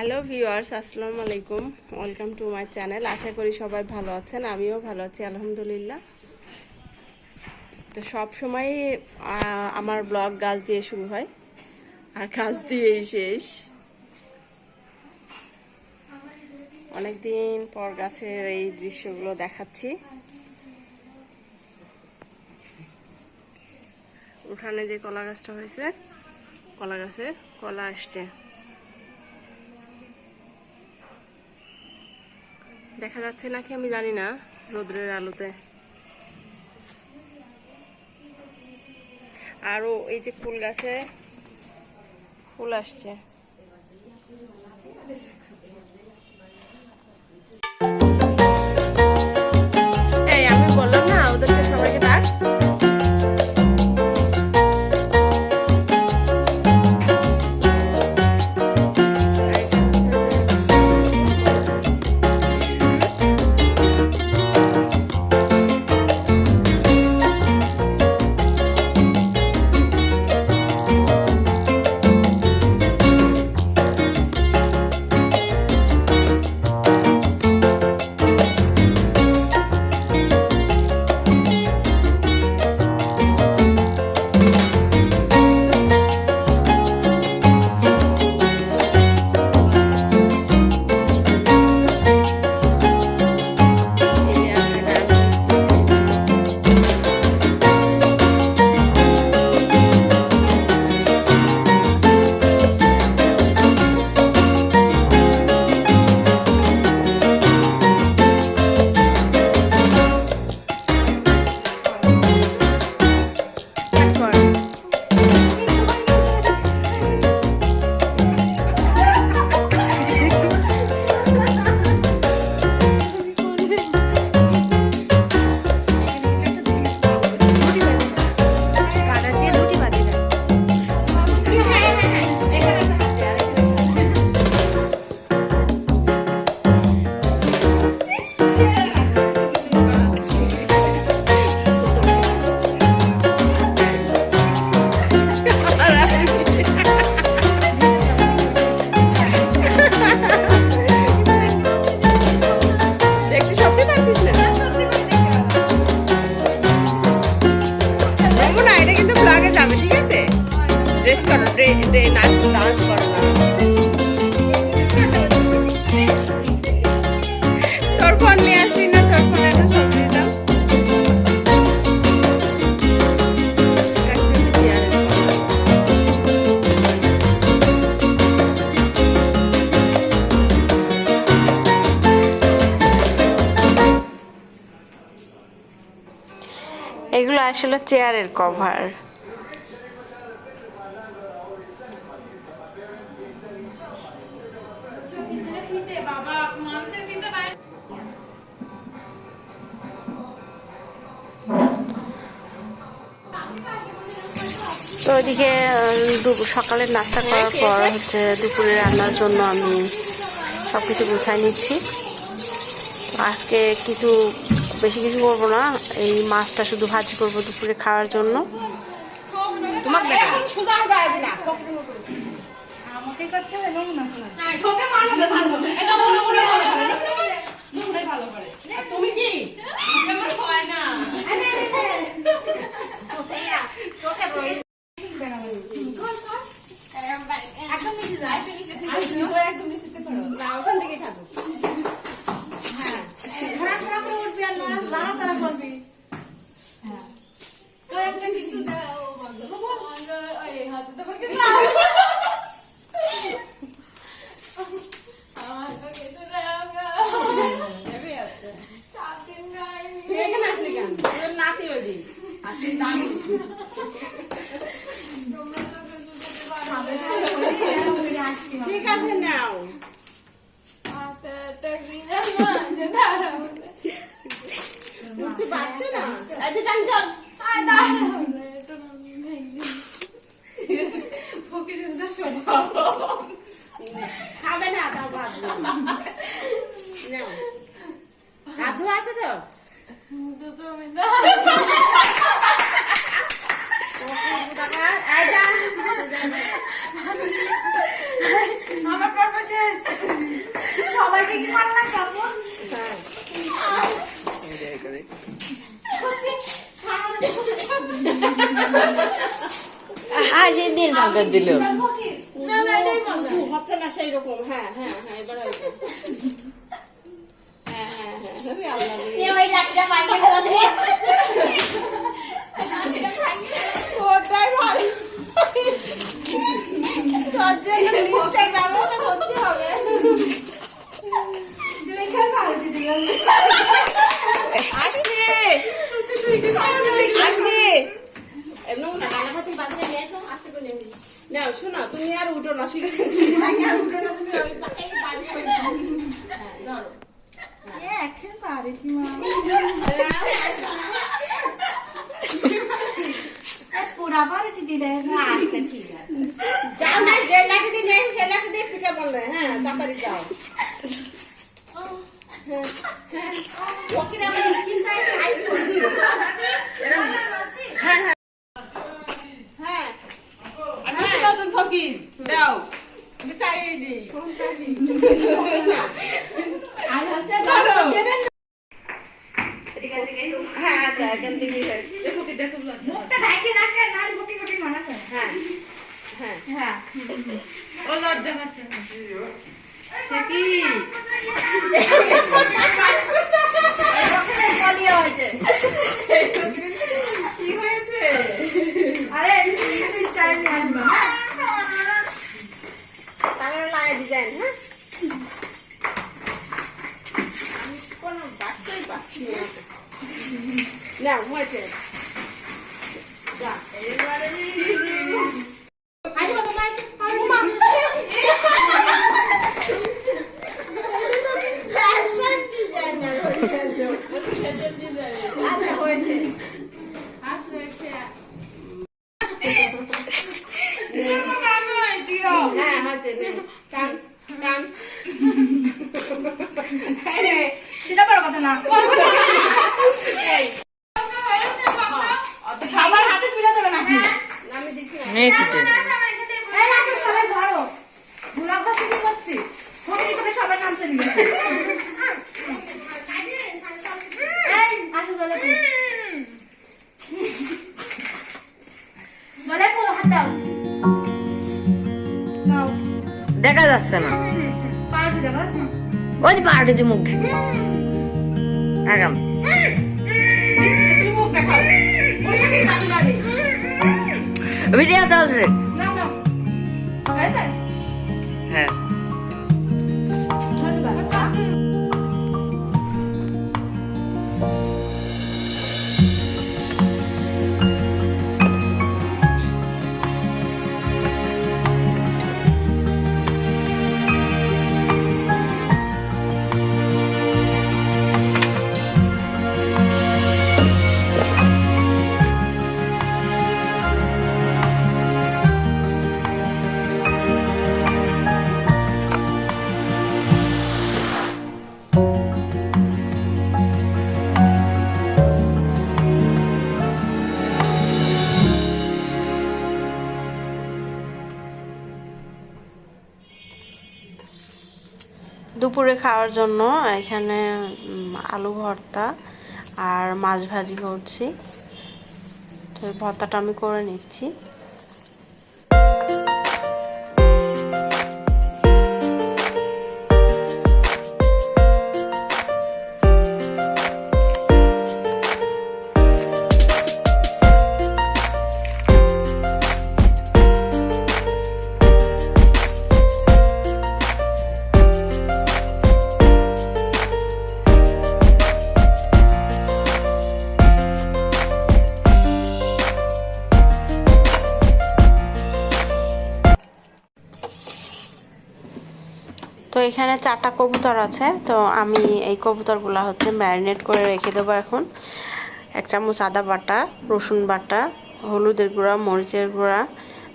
Hello viewers আসসালামু আলাইকুম। Welcome to my channel আশা করি সবাই ভালো আছেন, আমিও ভালো আছি, আলহামদুলিল্লাহ। তো সব সময় আমার ব্লগ গাছ দিয়ে শুরু হয়, আর গাছ দিয়েই শেষ। অনেকদিন পর গাছের এই দৃশ্যগুলো দেখাচ্ছি। উঠানে যে কলা গাছটা হয়েছে, কলা গাছে কলা আসছে। দেখা যাচ্ছে নাকি আমি জানি না, রোদ্রের আলোতে। আরও এই যে ফুল গাছে ফুল আসছে। আসলে চেয়ারের কভার। তো ওইদিকে সকালে নাস্তা করার পর হচ্ছে দুপুরে রান্নার জন্য আমি সব কিছু গুছাই নিচ্ছি আজকে কিছু বেশি কিছু করব না এই মাছটা শুধু ভাজি করব দুপুরে খাওয়ার জন্য। তুমি কি আমার হয় না একদম নিচে যা একদম নিচে থেকে একদম নিচে থেকে ধরো না ওখান থেকে থাকো হ্যাঁ ঘোরা ঘোরা করে উঠবি আর নাচ নাড়াচাড়া করবি হ্যাঁ তো একটা কিছু দাও বল এই হাতে তো কিছু আমার তো কিছু দাও গো নেবে আছে চার দিন গাইনি তুই এখানে আসলি কেন তোর নাতি ওইদি আর তুই দাম তোমরা তো কিছু দিতে পারো ঠিক আছে নাও হাতে একটা বিনা মাঝে দাঁড়াও উঠতে পারছে না। এত টান চল আয় দাঁড়াও না ফকিরের যা স্বভাব খাবে না তাও নাও। হাত ধোয়া আছে তো তো তুমি এই যা আমার পর বসে শেষ সবাইকে কি মারলাম কাপড় হাসি দিন ভাগত দিল হচ্ছে না সেই রকম হ্যাঁ হ্যাঁ হ্যাঁ এবার হয়েছে হ্যাঁ হ্যাঁ হ্যাঁ আরে আল্লাহ রে। ওই লাঠিটা বাইকে ফেলা দিয়ে ওটাই ভালো তোর জন্য লিফটের ব্যবস্থা করতে হবে তুই খেয়ে পাল্টে দিলাম আসছি আসছি এমনি না কানাকাটি বাজে নিয়ে তো আসতে করে নিয়ে নাও শোনো তুমি আর উঠো না শিখে আর উঠো না তুমি ওই বাচ্চাকে বাড়ি। হ্যাঁ ধরো এখন পারিস মা পুরা পারিটি দিলে। আচ্ছা ঠিক আছে। যাও না যে লাঠি দিয়ে নিয়ে সে লাঠি দিয়ে পিঠে বললে হ্যাঁ তাড়াতাড়ি যাও। ওকে স্কিন টাইট আইস করছে হ্যাঁ আচ্ছা ফকির দাও। দিই হ্যাঁ আচ্ছা এখান থেকে মুখটা ঢাকে হ্যাঁ হ্যাঁ। হ্যাঁ। ও লজ্জা পাচ্ছে। কি? দুপুরে খাওয়ার জন্য এখানে আলু ভর্তা আর মাছ ভাজি করছি। ভর্তাটা আমি করে নিচ্ছি। এখানে চারটা কবুতর আছে, তো আমি এই কবুতরগুলো হচ্ছে ম্যারিনেট করে রেখে দেবো এখন। এক চামচ আদা বাটা, রসুন বাটা, হলুদের গুঁড়া, মরিচের গুঁড়া,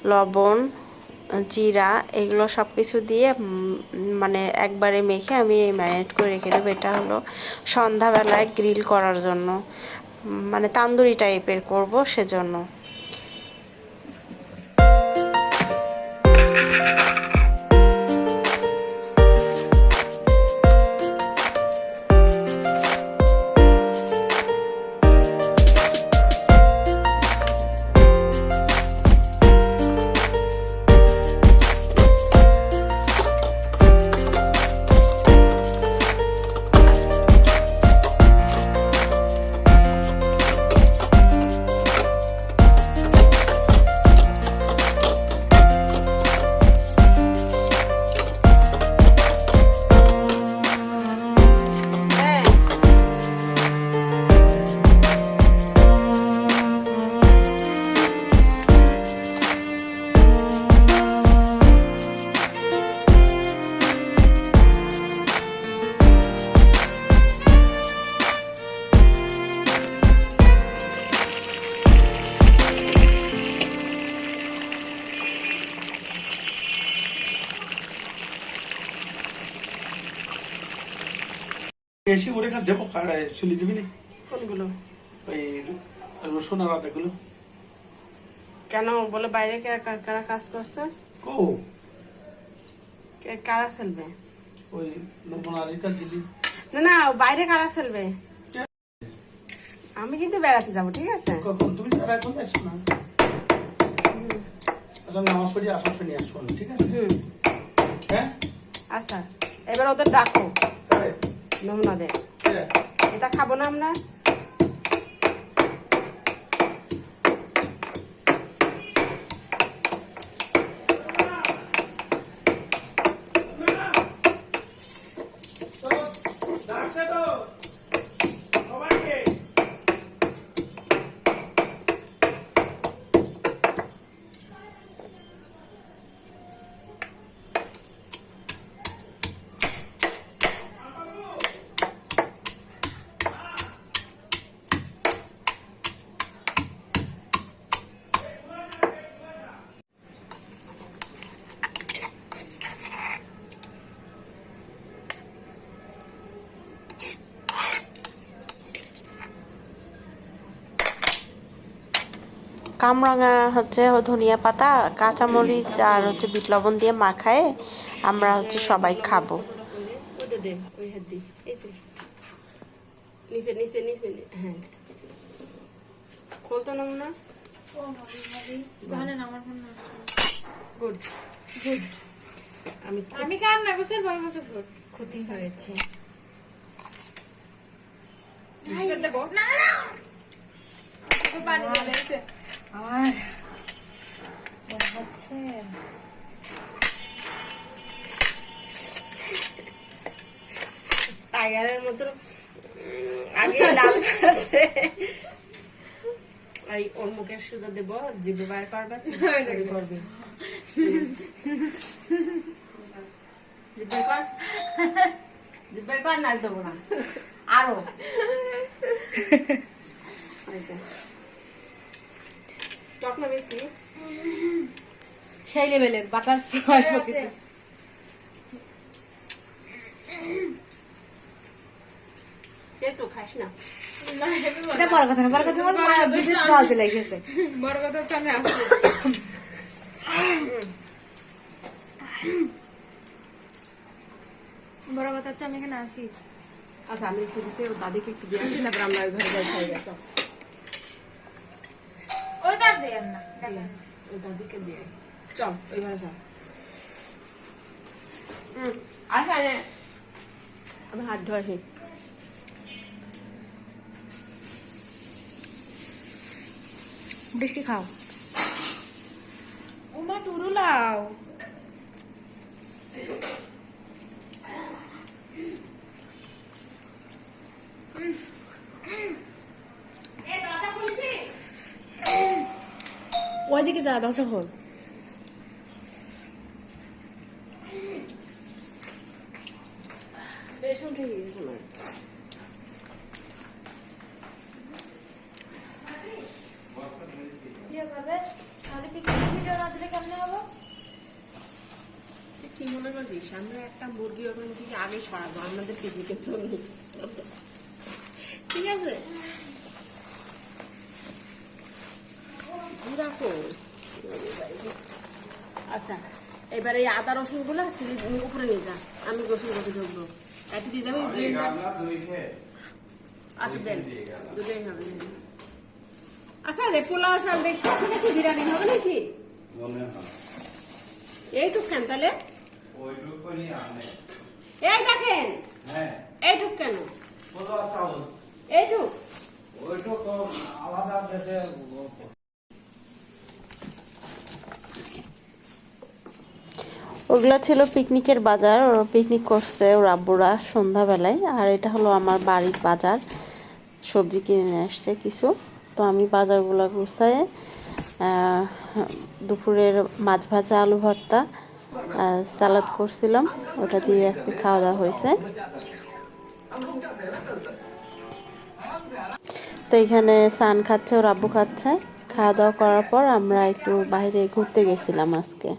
লবণ, জিরা, এগুলো সব কিছু দিয়ে মানে একবারে মেখে আমি এই ম্যারিনেট করে রেখে দেবো। এটা হলো সন্ধ্যাবেলায় গ্রিল করার জন্য। মানে তান্দুরি টাইপের করব সেজন্য। চলে দিবি নি। কোনগুলো? ওই রসুন আর আদাগুলো কেন? বলে বাইরে কারা কাজ করছে? কো? কারা চলবে ওই আলীর কাছে দিলি না না বাইরে কারা চলবে আমি কিন্তু বেড়াতে যাব ঠিক আছে? কখন? তুমি তারা এখন যাচ্ছ না? আচ্ছা নামাজ পড়ি আসার সময় আসব ঠিক আছে? হ্যাঁ? আচ্ছা এবার ওদের ডাকো। নমুনাদের হ্যাঁ এটা খাব না আমরা ডাকছে তো সবাইকে কামরাঙা হচ্ছে ধনিয়া পাতা কাঁচামরিচ আর হচ্ছে বিট লবণ দিয়ে মাখায় আমরা হচ্ছে সবাই খাব। নিচে নিচে নিচে হ্যাঁ। খোলতো না জানেন আমার ফোন গুড গুড। আমি আমি কার না গোসের মতো ক্ষতি হয়েছে। দেবো? না পানি চলে আমার হচ্ছে টাইগারের মতো আগে লাল আছে আর ওর মুখের সুতো দেব জিভে বার করবে করবি। জিভে কর। জিভে কর নাই দেবো না। আরও। টক না মিষ্টি? সেই লেভেলের বাটার ফ্লাই প্রকৃতি খাস না। না সেটা বড় কথা না বড় কথা আমার মা জিভে স্মেল চলে গেছে। বড় কথা হচ্ছে আমি আসছি বড় কথা হচ্ছে আমি এখানে আসি। আচ্ছা আমি খুঁজেছি ওর দাদিকে একটু দিয়ে আসি তারপর আমরা ওই ঘরে যাই খাই গেছো দেন না ওই দাদিকে দিয়ে চল ওই ঘরে চল। হুম আসা নে আমি হাত ধোয়াছি বৃষ্টি খাও। উমা টুরু লাও ওইদিকে যা দরজা খোল বেশ উঠে গিয়েছে আমার ভিডিও করবে তাহলে পিকনিক ভিডিও না দিলে কেমনে হবে তুই কি মনে করছিস আমরা একটা মুরগি ওখান থেকে আগে সরাবো আমাদের পিকনিকের জন্য ঠিক আছে জিরা কো আচ্ছা এবারে এই আদা রসুনগুলো উপরে নিয়ে যা। আমি গোসল করতে ঢুকবো এত দিয়ে যাবে আচ্ছা দেন। দুটোই হবে আচ্ছা রে পোলাও চাল দেখছি নাকি বিরিয়ানি হবে নাকি? এইটুক কেন তাহলে। এই দেখেন এইটুক কেন? এইটুক? ওগুলো ছিল পিকনিকের বাজার। ওরা পিকনিক করছে ওর আব্বুরা সন্ধ্যাবেলায়। আর এটা হলো আমার বাড়ির বাজার। সবজি কিনে নিয়ে আসছে কিছু। তো আমি বাজারগুলো গুছায় দুপুরের মাছ ভাজা, আলু ভর্তা সালাদ করছিলাম। ওটা দিয়ে আজকে খাওয়া দাওয়া হয়েছে। তো এখানে সান খাচ্ছে, ওর আব্বু খাচ্ছে। খাওয়া দাওয়া করার পর আমরা একটু বাইরে ঘুরতে গেছিলাম আজকে।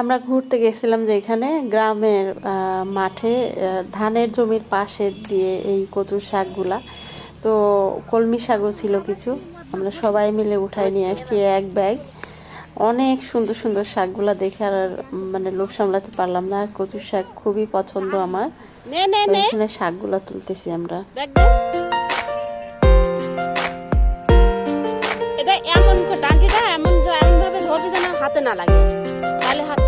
আমরা ঘুরতে গেছিলাম যে এখানে গ্রামের মাঠে ধানের জমির পাশে দিয়ে এই কচুর শাকগুলা। তো কলমি শাকও ছিল কিছু। আমরা সবাই মিলে উঠাই নিয়ে আসছি এক ব্যাগ। অনেক সুন্দর সুন্দর শাকগুলা দেখে আর মানে লোভ সামলাতে পারলাম না। আর কচুর শাক খুবই পছন্দ আমার। এখানে শাকগুলা তুলতেছি আমরা। এটা এমন এমন এমন ভাবে ধরবি যেন হাতে না লাগে। তাহলে হাত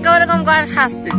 আমাকে ওরকম করে শাস্তি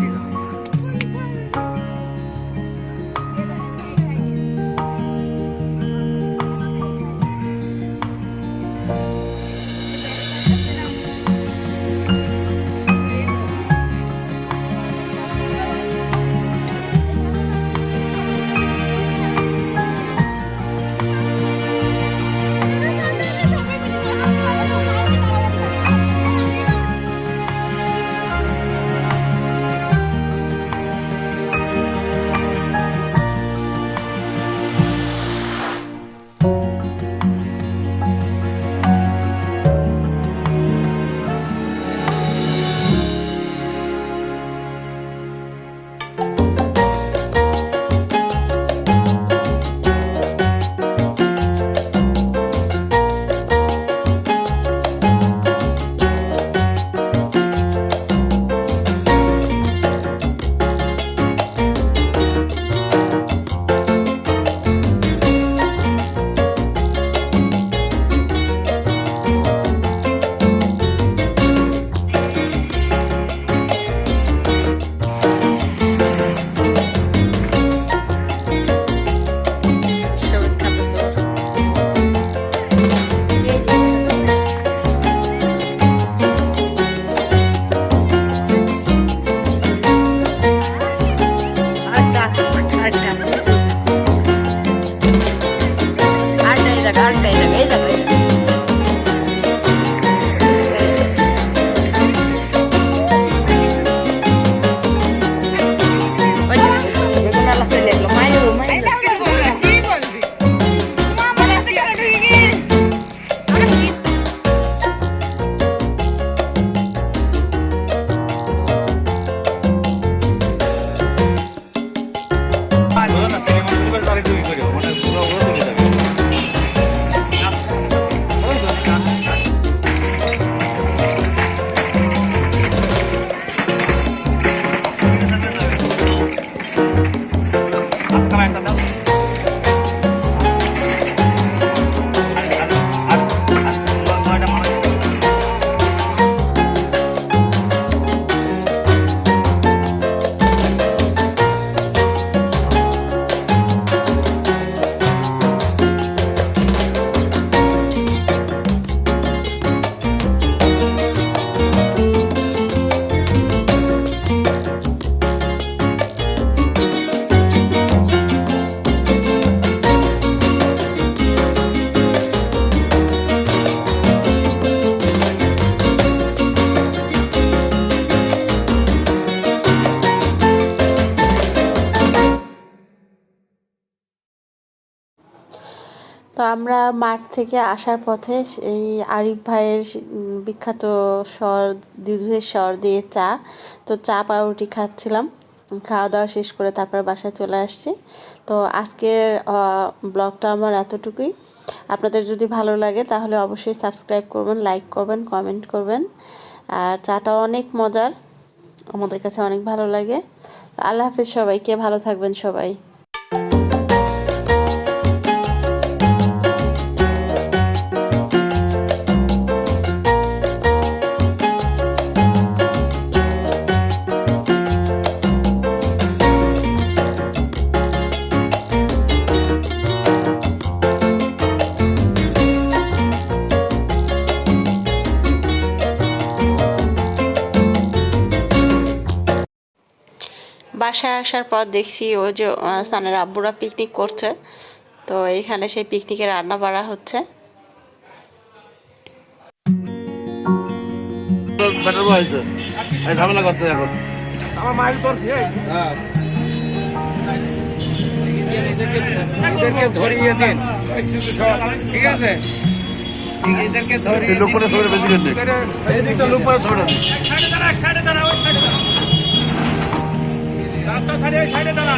তো আমরা মাঠ থেকে আসার পথে এই আরিফ ভাইয়ের বিখ্যাত স্বর, দুধের স্বর দিয়ে চা। তো চা পাউরুটি খাচ্ছিলাম। খাওয়া দাওয়া শেষ করে তারপর বাসায় চলে আসছি। তো আজকের ব্লগটা আমার এতটুকুই। আপনাদের যদি ভালো লাগে তাহলে অবশ্যই সাবস্ক্রাইব করবেন, লাইক করবেন, কমেন্ট করবেন। আর চাটা অনেক মজার। আমাদের কাছে অনেক ভালো লাগে। আল্লাহ হাফিজ সবাইকে, ভালো থাকবেন সবাই। বাসায় আসার পর দেখছি ও যে সানের আব্বুরা পিকনিক করছে। তো এইখানে সেই পিকনিকে রান্না বাড়া হচ্ছে। ব্যাটার হয়েছে এই ঝামেলা করছে এখন। আমার মাইল হ্যাঁ। এদেরকে ধরিয়ে দিন। ঠিক আছে? এদেরকে ধরিয়ে এই লোক করে ছবিটা বেশি করে ছবিটা দিন। সাইডে দাঁড়া সাইডে দাঁড়া ওই সাইডে দাঁড়া রাস্তা ছাড়িয়ে সাইডে দাঁড়া।